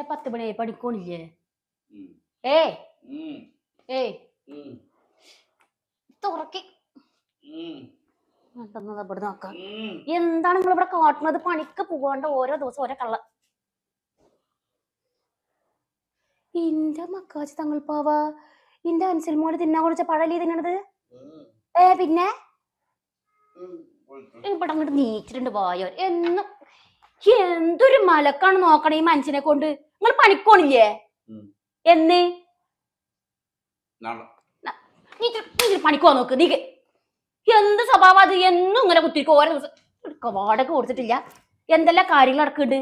നേരെ പത്ത് മണിയായി പഠിക്കണില്ലേ ഉം. ഏ. ഏ. തുറക്കി. ഇവിടെ നോക്കാം. എന്താണ് നിങ്ങൾ ഇവിടെ കാട്ടുന്നത് പണിക്ക് പോകാണ്ട് ഓരോ ദിവസം ഓരോ കള്ള ഇന്റെ മക്കാച്ചി തങ്ങൾ പാവ ഇന്റെ അൻസിൽമോട് തിന്നാൻ കുറിച്ച പഴലി തിന്നണത്. ഏ പിന്നെ. ഇവിടെ അങ്ങോട്ട് നീച്ചിട്ടുണ്ട് വായോ എന്നും എന്തൊരു മലക്കാണ് നോക്കണ ഈ മനുഷ്യനെ കൊണ്ട്? നിങ്ങൾ പണിക്കോണില്ലേ. എന്ന്? പണിക്കോ നോക്ക് നീ എന്ത് സ്വഭാവം അത്? എന്നും ഇങ്ങനെ കുത്തിരിക്കും. ഓരോ ദിവസം വാടക കൊടുത്തിട്ടില്ല. എന്തെല്ലാം കാര്യങ്ങൾ നടക്കുന്നുണ്ട്?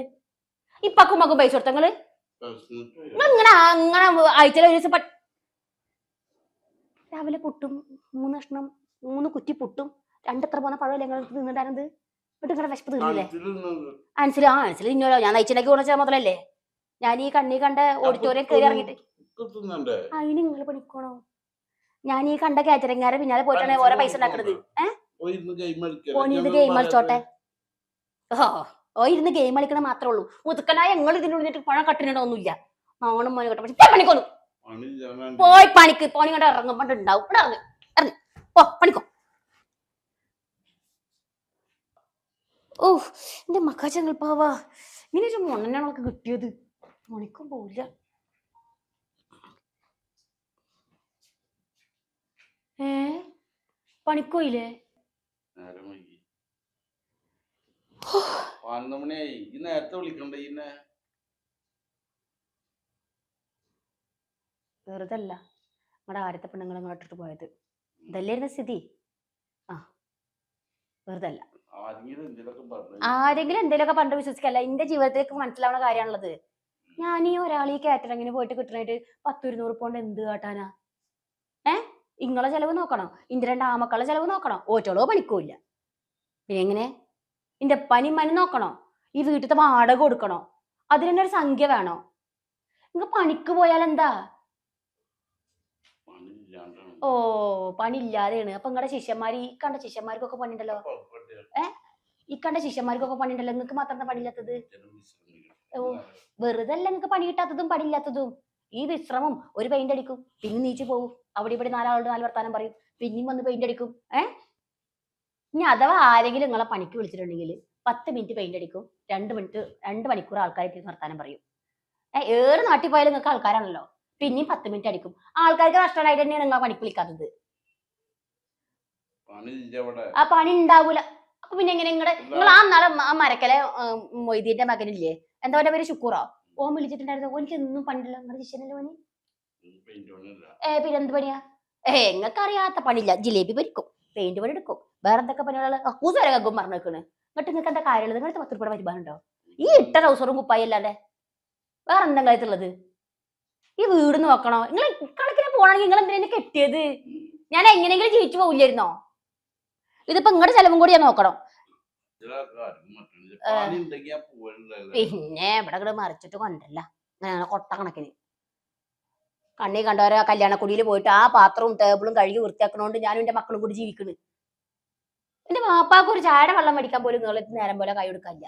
ഇപ്പക്കും മക്കും പൈസ കൊടുത്തങ്ങൾ ഇങ്ങനെ അങ്ങനെ ആഴ്ചയിൽ ഒരു ദിവസം രാവിലെ പുട്ടും മൂന്ന് കഷ്ണം മൂന്ന് കുറ്റി പുട്ടും രണ്ടെത്ര പോന്ന പഴമല്ലേ നിങ്ങൾ തിന്നിട്ടായിരുന്നത് എന്നിട്ട് നിങ്ങളുടെ വിശപ്പ് തീർന്നില്ലേ. ആൻസിൽ ആ ആൻസിൽ ഇന്നോലോ ഞാൻ നയിച്ചിലേക്ക് കൊണ്ടുവച്ച മുതലല്ലേ ഞാൻ ഈ കണ്ണി കണ്ട ഓഡിറ്റോറിയം കയറി ഇറങ്ങിട്ട്? അതിന് നിങ്ങൾ പഠിക്കണോ ഞാൻ ഈ കണ്ട കാറ്ററിംഗാരെ പിന്നാലെ പോയിട്ടാണ് ഓരോ പൈസ ഉണ്ടാക്കണത്. ഏഹ് ഗെയിം കളിച്ചോട്ടെ. ഓ ഓ ഇരുന്ന് ഗെയിം കളിക്കണ മാത്രമേ ഉള്ളൂ. മുതുക്കനായ ഞങ്ങൾ ഇതിനുള്ളിട്ട് ഉള്ളിട്ട് പഴം കട്ടിനൊന്നുമില്ല നാണം മോനെ കട്ട പക്ഷെ പണിക്കൊന്നു പോയി പണിക്ക്. പോണി കണ്ട ഇവിടെ ഇറങ്ങ്. ഇറങ്ങ്. പോ പണിക്കോ. ഓ എന്റെ മക്കാച്ചങ്ങൾ പാവാ. ഇങ്ങനെ ഒരു മൊണ്ണനാണ് അവൾക്ക് കിട്ടിയത്? മുണിക്കും പോവില്ല. ഏ? പണിക്കോയില്ലേ? വെറുതല്ല വൈകി. ആരത്തെ നേരത്തെ വിളിക്കണ്ട പെണ്ണുങ്ങളെ ഇങ്ങോട്ടിട്ട് പോയത്. ഇതല്ലായിരുന്ന സ്ഥിതി? ആ. വെറുതെ അല്ല ആരെങ്കിലും എന്തെങ്കിലുമൊക്കെ പണ്ട് വിശ്വസിക്കല്ല. എന്റെ ജീവിതത്തിലേക്ക് മനസ്സിലാവുന്ന കാര്യമാണുള്ളത്. ഞാൻ ഈ ഒരാൾ ഈ കാറ്ററിങ്ങിന് പോയിട്ട് കിട്ടണായിട്ട് പത്ത് ഇരുന്നൂറ് പോണ്ട് എന്ത് കാട്ടാനാ? ഏ? ഇങ്ങളെ ചെലവ് നോക്കണോ. ഇന്റെ രണ്ട് ആമക്കളെ ചെലവ് നോക്കണോ. ഓറ്റോളോ പണിക്കൂല്ല. പിന്നെ എങ്ങനെ? ഇന്റെ പനി മനി നോക്കണോ? ഈ വീട്ടിലത്തെ വാടക കൊടുക്കണോ? അതിന് ഒരു സംഖ്യ വേണോ? നിങ്ങ പണിക്ക് പോയാൽ എന്താ? ഓ പണി ഇല്ലാതെയാണ് അപ്പൊ നിങ്ങളുടെ ശിഷ്യന്മാർ ഈ കണ്ട ശിഷ്യന്മാർക്കൊക്കെ പണിയുണ്ടല്ലോ. ഈ കണ്ട ശിഷ്യന്മാർക്കൊക്കെ പണിയുണ്ടല്ലോ. നിങ്ങൾക്ക് മാത്രം പണിയില്ലാത്തത്? ഓ. വെറുതെ അല്ല നിങ്ങൾക്ക് പണി കിട്ടാത്തതും പണിയില്ലാത്തതും. ഈ വിശ്രമം ഒരു പെയിന്റ് അടിക്കും പിന്നെ നീച്ചു പോകും അവിടെ ഇവിടെ നാലാളോട് നാല് വർത്താനം പറയും പിന്നെയും വന്ന് പെയിന്റ് അടിക്കും. ഏ? ഇനി അഥവാ ആരെങ്കിലും നിങ്ങളെ പണിക്ക് വിളിച്ചിട്ടുണ്ടെങ്കിൽ പത്ത് മിനിറ്റ് പെയിന്റ് അടിക്കും. രണ്ട് മിനിറ്റ് രണ്ട് മണിക്കൂർ ആൾക്കാരെ വർത്താനം പറയും. ഏ ഏറെ നാട്ടിൽ പോയാലും നിങ്ങൾക്ക് ആൾക്കാരാണല്ലോ. പിന്നെയും പത്ത് മിനിറ്റ് അടിക്കും. ആൾക്കാർക്ക് നഷ്ടമായിട്ട് തന്നെയാണ് നിങ്ങളെ പണിക്ക് വിളിക്കാത്തത്. ആ പണി ഉണ്ടാവൂല. അപ്പൊ പിന്നെ എങ്ങനെ നിങ്ങൾ നിങ്ങൾ ആ നാളെ ആ മരക്കലെ മൊയ്തീന്റെ മകനില്ലേ? എന്താ പറയുക പേര്? ശുക്കൂറോ? ഓൻ വിളിച്ചിട്ടുണ്ടായിരുന്നു. ഓനിക്ക് ഒന്നും പണ്ടില്ല നിങ്ങളുടെ ശിഷ്യനല്ലേ ഓന്? ഏ പിന്നെ എന്ത് പണിയാ? ഏ നിങ്ങൾക്ക് അറിയാത്ത പണിയില്ല. ജിലേബി പൊരിക്കും. പെയിന്റ് പണി എടുക്കും. വേറെ എന്തൊക്കെ പണികൾ കൂസ് കക്കും പറഞ്ഞു പറഞ്ഞേക്കണ് എന്നിട്ട് നിങ്ങൾക്ക് എന്താ കാര്യമുള്ളത്? നിങ്ങളുടെ പത്ത് രൂപ വരുമാനമുണ്ടോ ഈ ഇട്ട ഹൗസറും കുപ്പായി അല്ലാതെ വേറെ എന്താ കാര്യത്തിലുള്ളത് ഈ വീട് നോക്കണോ നിങ്ങൾ കണക്കിന് പോകണമെങ്കിൽ നിങ്ങൾ എന്തിനാ കെട്ടിയത്? ഞാൻ എങ്ങനെയെങ്കിലും ജീവിച്ചു പോവില്ലായിരുന്നോ? ഇതിപ്പോ നിങ്ങളുടെ ചെലവും കൂടി ഞാൻ നോക്കണം. പിന്നെ ഇവിടെ ഇവിടെ മറിച്ചിട്ട് കൊണ്ടല്ല അങ്ങനെ കൊട്ട കണക്കിന്. കണ്ണി കണ്ടവരെ കല്യാണക്കുടിയിൽ പോയിട്ട് ആ പാത്രവും ടേബിളും കഴുകി വൃത്തിയാക്കണോണ്ട് ഞാനും എന്റെ മക്കളും കൂടി ജീവിക്കുന്നു എന്റെ മാപ്പാക്ക് ഒരു ചായ വെള്ളം മേടിക്കാൻ പോലും നിങ്ങൾ നേരം പോലെ കൈ കൊടുക്കാനില്ല.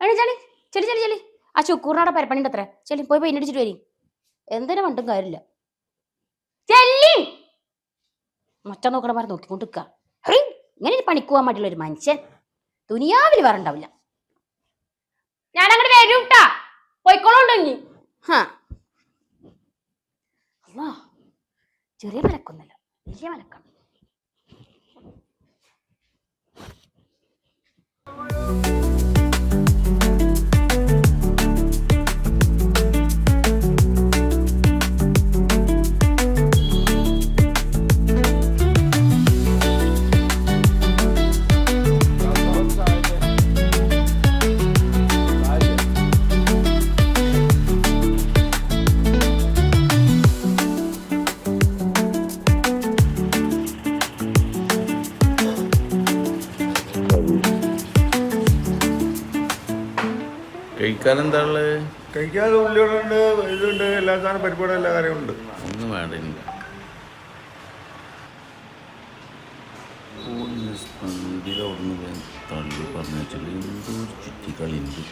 എണീ ചളി ചെളി ചെളി ചെളി. ആ ചുക്കൂറിനവിടെ പരപ്പണിണ്ട് അത്ര. ചെളി പോയി പെയിന്റ് അടിച്ചിട്ട് വരി. എന്തിനു പണ്ടും കാര്യമില്ല. ചെല്ലി മറ്റ നോക്കണമാരെ നോക്കിക്കൊണ്ട് നിൽക്കുക ഇങ്ങനെ ഒരു പണിക്ക് പോകാൻ പറ്റുള്ള ഒരു മനുഷ്യൻ ദുനിയാവിൽ വേറെ ഉണ്ടാവില്ല. ഞാൻ അങ്ങോട്ട് വരും കേട്ടാ പോയിക്കോളുണ്ടെങ്കിൽ ചെറിയ മലക്കൊന്നല്ല വലിയ മലക്കാണ് കഴിക്കാൻ എന്താ ഉള്ളത് കഴിക്കാൻ ഉള്ളിയുണ്ട് ഇതുണ്ട് എല്ലാ സാധനം പരിപാടി എല്ലാ കാര്യവും ഉണ്ട്. ഒന്നും വേണ്ടില്ല. സ്പീഡിൽ അവിടുന്ന് തള്ളി പറഞ്ഞു വെച്ചാൽ എന്തോ ഒരു ചുറ്റിക്കളി ഉണ്ട്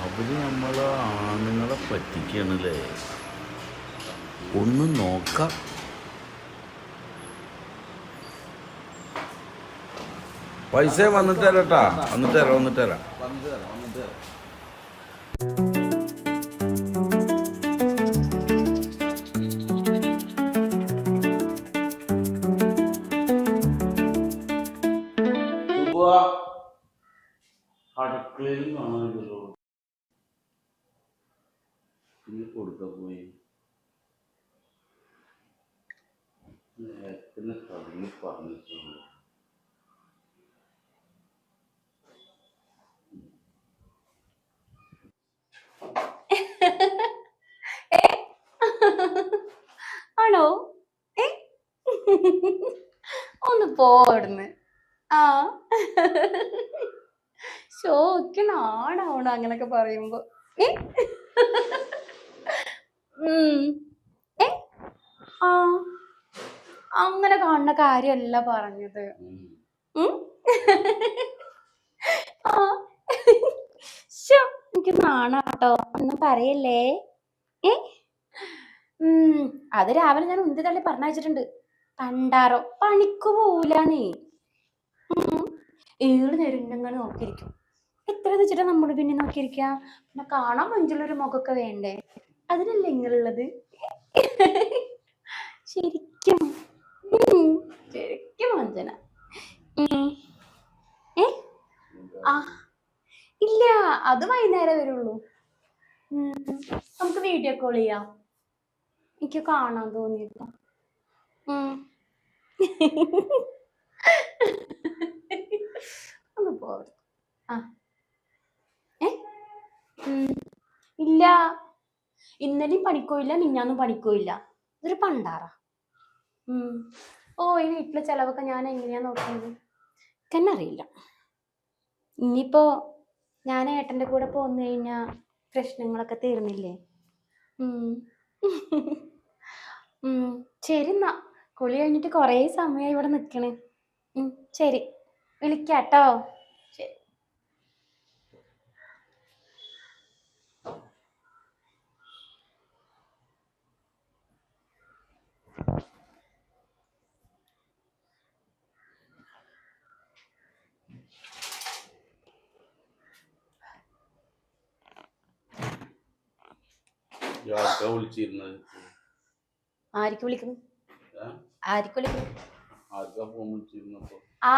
അവർ നമ്മളെ ആണുങ്ങളെ പറ്റിക്കണല്ലേ ഒന്ന് നോക്കാം. പൈസ വന്നിട്ട് വന്നിട്ട് തരാം വന്നിട്ട് തരാം. അടുക്കളയിൽ പോടുന്ന് ആ. ഷോ ഒക്കെ നാടാവണം അങ്ങനൊക്കെ പറയുമ്പോ. ഏ? ആ. അങ്ങനെ കാണുന്ന കാര്യമല്ല പറഞ്ഞത്. എനിക്ക് നാണാട്ടോ. ഒന്നും പറയല്ലേ? ഏ? ഉം. അത് രാവിലെ ഞാൻ ഉന്തി തള്ളി പറഞ്ഞയച്ചിട്ടുണ്ട്. കണ്ടാറോ? പണിക്ക് പോവൂലാന്നേ. ഏഴ് നേരം ഇങ്ങനെ നോക്കിയിരിക്കും. എത്ര വെച്ചിട്ടാ നമ്മൾ പിന്നെ നോക്കിയിരിക്കുക പിന്നെ കാണാൻ മഞ്ചുള്ളൊരു മുഖമൊക്കെ വേണ്ടേ? അതിനല്ലേ ഇങ്ങളുള്ളത് ശരിക്കും. ശരിക്കും വഞ്ചന. ഏ? ആ. ഇല്ല. അത് വൈകുന്നേരം വരുള്ളൂ. നമുക്ക് വീഡിയോ കോൾ ചെയ്യാം. എനിക്ക് കാണാൻ തോന്നിയില്ല ഉം. ഒന്ന് പോ. ആ. ഏ. ഇല്ല. ഇന്നലെയും പണിക്കോയില്ല മിഞ്ഞാന്നും പണിക്കോയില്ല. ഇതൊരു പണ്ടാറ. ഓ ഈ വീട്ടിലെ ചെലവൊക്കെ ഞാൻ എങ്ങനെയാ നോക്കുന്നത്? എനിക്കെന്നറിയില്ല ഇനിയിപ്പോ ഞാൻ ഏട്ടന്റെ കൂടെ പോന്നു കഴിഞ്ഞാ പ്രശ്നങ്ങളൊക്കെ തീർന്നില്ലേ? ഉം. ഉം. ശരി എന്നാ. കുളി കഴിഞ്ഞിട്ട് കുറേ സമയമായി ഇവിടെ നിൽക്കണ്. ശരി. വിളിക്കാട്ടോ. ശരി. വിളിച്ചിരുന്നത്? ആർക്ക് വിളിക്കുന്നു? ഏ?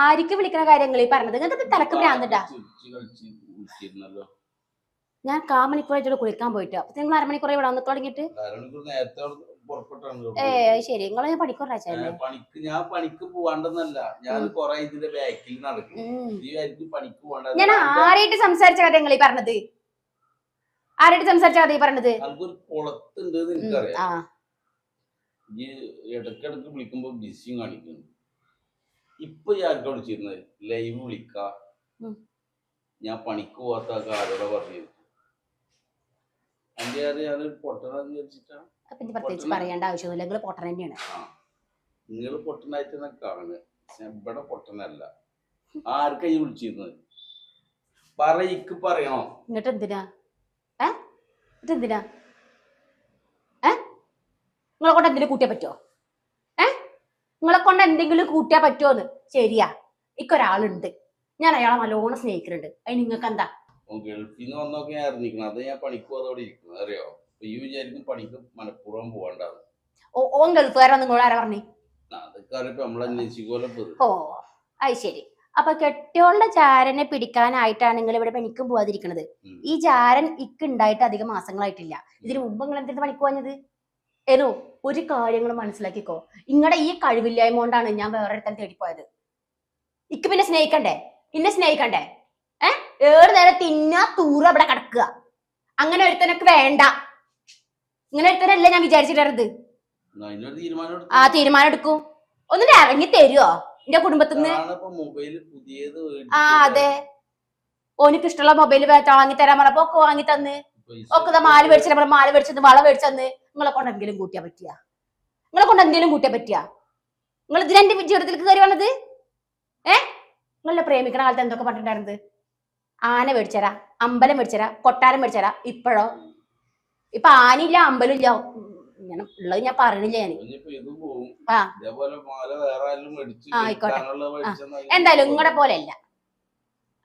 ആർക്ക് വിളിക്കുന്നു കാര്യങ്ങൾ ഈ പറഞ്ഞത്? നിങ്ങൾക്ക് തിരക്ക് ഭ്രാന്തട്ടാ ഞാൻ കാമണിക്കൂറായിട്ട് കുളിക്കാൻ പോയിട്ട്. അപ്പൊ നിങ്ങൾ അരമണിക്കൂർ ഇവിടെ വന്ന് തുടങ്ങിയിട്ട്? ഏ ശരി. നിങ്ങൾ പണിക്കൂറാച്ചല്ലേ ഏ, പണിക്ക് ഞാൻ പണിക്ക് പോവാണ്ടെന്നല്ല. ഞാൻ. കൊറേ ഇതിന്റെ ബാക്കിൽ നടക്കും പണിക്ക് പോകണ്ട. ഞാൻ ആരായിട്ട് സംസാരിച്ച കഥ നിങ്ങൾ ഈ പറഞ്ഞത്? ആരായിട്ട് സംസാരിച്ച കഥ ഈ പറഞ്ഞത്? കുളത്തുണ്ട് ആ. ഈ ഇടക്കിടക്ക് വിളിക്കുമ്പോൾ ബിസിയും കാണിക്കുന്നു. ഇപ്പൊ ഞാൻ ആർക്കാ വിളിച്ചിരുന്നത്? ലൈവ് വിളിക്ക. ഞാൻ പണിക്ക് പോവാത്ത ആരോടെ പറഞ്ഞു എന്റെ അറിയാം ഞാൻ പൊട്ടനാന്ന് വിചാരിച്ചിട്ടാണ് പ്രത്യേകിച്ച് പറയേണ്ട ആവശ്യമൊന്നുമില്ല നിങ്ങൾ പൊട്ടൻ തന്നെയാണ്. നിങ്ങൾ പൊട്ടനായിട്ട് തന്നെ കാണുന്നത് ഇവിടെ പൊട്ടനല്ല. ആർക്കാ ഈ വിളിച്ചിരുന്നത്? പറയിക്ക് പറയണോ? എന്നിട്ട് എന്തിനാ? ഏ? എന്നിട്ട് എന്തിനാ? നിങ്ങളെ കൊണ്ട് എന്തെങ്കിലും കൂട്ടിയാ പറ്റുമോ ഏ? നിങ്ങളെ കൊണ്ട് എന്തെങ്കിലും കൂട്ടിയാ പറ്റോന്ന് ശരിയാ. ഇക്കൊരാളുണ്ട് ഞാൻ അയാളെ നല്ലോണം സ്നേഹിക്കുന്നുണ്ട് അതിന് നിങ്ങൾക്ക് എന്താ? ഗൾഫിൽ നിന്ന് വന്നൊക്കെ ഞാൻ അറിഞ്ഞിരിക്കണം. അത് ഞാൻ പണിക്ക് പോകാതെ ഇരിക്കുന്നത് അറിയോ? അപ്പൊ ഈ വിചാരിക്കും പണിക്ക് മലപ്പുറം ഓൻ നിങ്ങളോട് ആരാ പറഞ്ഞു? ഓ അത് ശരി. അപ്പൊ കെട്ടിയോളുടെ ചാരനെ പിടിക്കാനായിട്ടാണ് നിങ്ങൾ ഇവിടെ പണിക്കും പോവാതിരിക്കണത്. ഈ ചാരൻ ഇക്ക് ഉണ്ടായിട്ട് അധികം മാസങ്ങളായിട്ടില്ല. ഇതിനു മുമ്പ് നിങ്ങൾ എന്തിനു പണിക്ക് പോഞ്ഞത് ഏനോ ഒരു കാര്യങ്ങൾ മനസ്സിലാക്കിക്കോ. ഇങ്ങടെ ഈ കഴിവില്ലായ്മ കൊണ്ടാണ് ഞാൻ വേറൊരുത്തൻ തേടിപ്പോയത്. ഇക്ക് പിന്നെ സ്നേഹിക്കണ്ടേ? ഇന്നെ സ്നേഹിക്കണ്ടേ? ഏ? ഏഴ് നേരം തിന്നാ തൂറ് അവിടെ കിടക്കുക. അങ്ങനെ ഒരുത്തനൊക്കെ വേണ്ട. ഇങ്ങനെ ഒരുത്തനല്ലേ ഞാൻ തീരുമാനം ആ തീരുമാനം എടുക്കും. ഒന്നിട്ട് ഇറങ്ങി തരുമോ എന്റെ കുടുംബത്തിൽ നിന്ന് ആ അതെ. ഓനിക്ക് ഇഷ്ടമുള്ള മൊബൈൽ വാങ്ങി തരാൻ പറഞ്ഞപ്പോ ഒക്കെ വാങ്ങി തന്ന് ഒക്കെ മാൽ മേടിച്ചു മാൽ മേടിച്ചത് വള മേടിച്ചു നിങ്ങളെ കൊണ്ട് എന്തെങ്കിലും കൂട്ടിയാ പറ്റിയ? നിങ്ങളെ കൊണ്ട് എന്തെങ്കിലും കൂട്ടിയാ പറ്റിയ? നിങ്ങൾ ഇതിനെന്റെ ജീവിതത്തിലേക്ക് കയറി വന്നത്? ഏ? നിങ്ങളെ പ്രേമിക്കണ കാലത്ത് എന്തൊക്കെ പറഞ്ഞിട്ടുണ്ടായിരുന്നത്? ആന മേടിച്ചരാ അമ്പലം മേടിച്ചരാ കൊട്ടാരം മേടിച്ചരാ ഇപ്പോഴോ? ഇപ്പൊ ആനയില്ല അമ്പലം ഇല്ല ഞാൻ ഉള്ളത് ഞാൻ പറയണില്ല ഞാൻ ആ. ആയിക്കോട്ടെ. എന്തായാലും നിങ്ങളെ പോലെ അല്ല.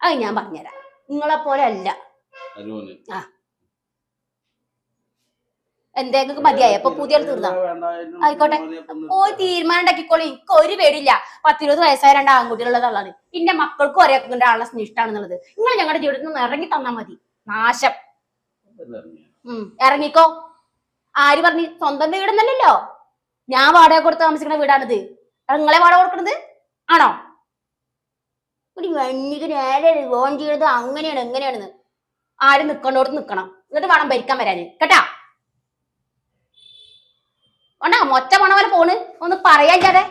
അത് ഞാൻ പറഞ്ഞുതരാം. നിങ്ങളെ പോലെ അല്ല. അരുവന്. എന്തെങ്കിലും മതിയായി. അപ്പൊ പുതിയ തീർന്നാ? ആയിക്കോട്ടെ. ഓ തീരുമാനം ഉണ്ടാക്കിക്കോളി എനിക്ക് ഒരു പേടില്ല പത്തിരുപത് വയസ്സായ രണ്ട് ആൺകുട്ടികളുള്ളതാണ് എന്റെ മക്കൾക്കും ഒരേ ആളെ സ്നിഷ്ടാണെന്നുള്ളത് നിങ്ങൾ ഞങ്ങളുടെ ജീവിതത്തിൽ നിന്ന് ഇറങ്ങി തന്നാ മതി. നാശം. ഉം. ഇറങ്ങിക്കോ. ആര് പറഞ്ഞു? സ്വന്തം വീടെന്നല്ലല്ലോ ഞാൻ വാടക കൊടുത്ത് താമസിക്കുന്ന വീടാണിത്. നിങ്ങളെ വാടക കൊടുക്കണത്? ആണോ? നേരെ അങ്ങനെയാണ് എങ്ങനെയാണെന്ന് ആര് നിക്കണ്ടോടത്ത് നിക്കണം. എന്നിട്ട് വേണം ഭരിക്കാൻ വരാന്. കേട്ടാ? വേണ്ട മൊറ്റ പണ പോണ്. ഒന്ന് പറയാൻ ചേട്ടേ